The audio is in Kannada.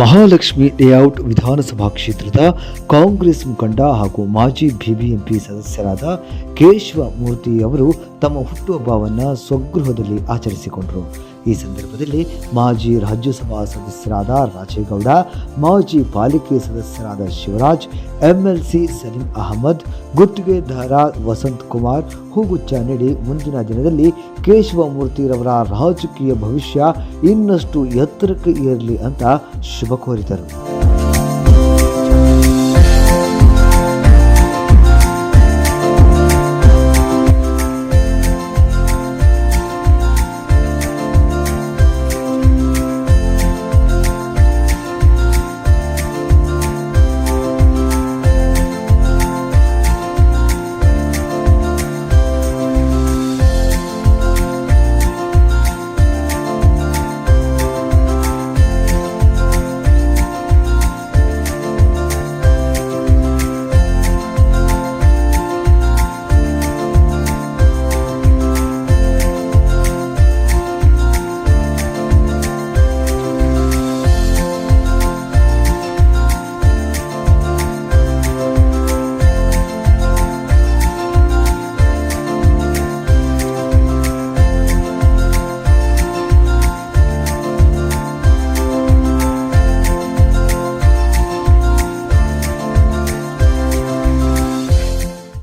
ಮಹಾಲಕ್ಷ್ಮಿ ಲೇಔಟ್ ವಿಧಾನಸಭಾ ಕ್ಷೇತ್ರದ ಕಾಂಗ್ರೆಸ್ ಮುಖಂಡ ಹಾಗೂ ಮಾಜಿ ಬಿಬಿಎಂಪಿ ಸದಸ್ಯರಾದ ಕೇಶವ ಮೂರ್ತಿ ಅವರು ತಮ್ಮ ಹುಟ್ಟುಹಬ್ಬವನ್ನು ಸ್ವಗೃಹದಲ್ಲಿ ಆಚರಿಸಿಕೊಂಡರು. ಈ ಸಂದರ್ಭದಲ್ಲಿ ಮಾಜಿ ರಾಜ್ಯಸಭಾ ಸದಸ್ಯರಾದ ರಾಜೇಗೌಡ, ಮಾಜಿ ಪಾಲಿಕೆ ಸದಸ್ಯರಾದ ಶಿವರಾಜ್, ಎಂಎಲ್ಸಿ ಸಲೀಂ ಅಹಮದ್, ಗುತ್ತಿಗೆದಾರ ವಸಂತ್ ಕುಮಾರ್ ಹೂಗುಚ್ಚ ನೀಡಿ ಮುಂದಿನ ದಿನದಲ್ಲಿ ಕೇಶವಮೂರ್ತಿರವರ ರಾಜಕೀಯ ಭವಿಷ್ಯ ಇನ್ನಷ್ಟು ಎತ್ತರಕ್ಕೆ ಇರಲಿ ಅಂತ ಶುಭ ಕೋರಿದರು.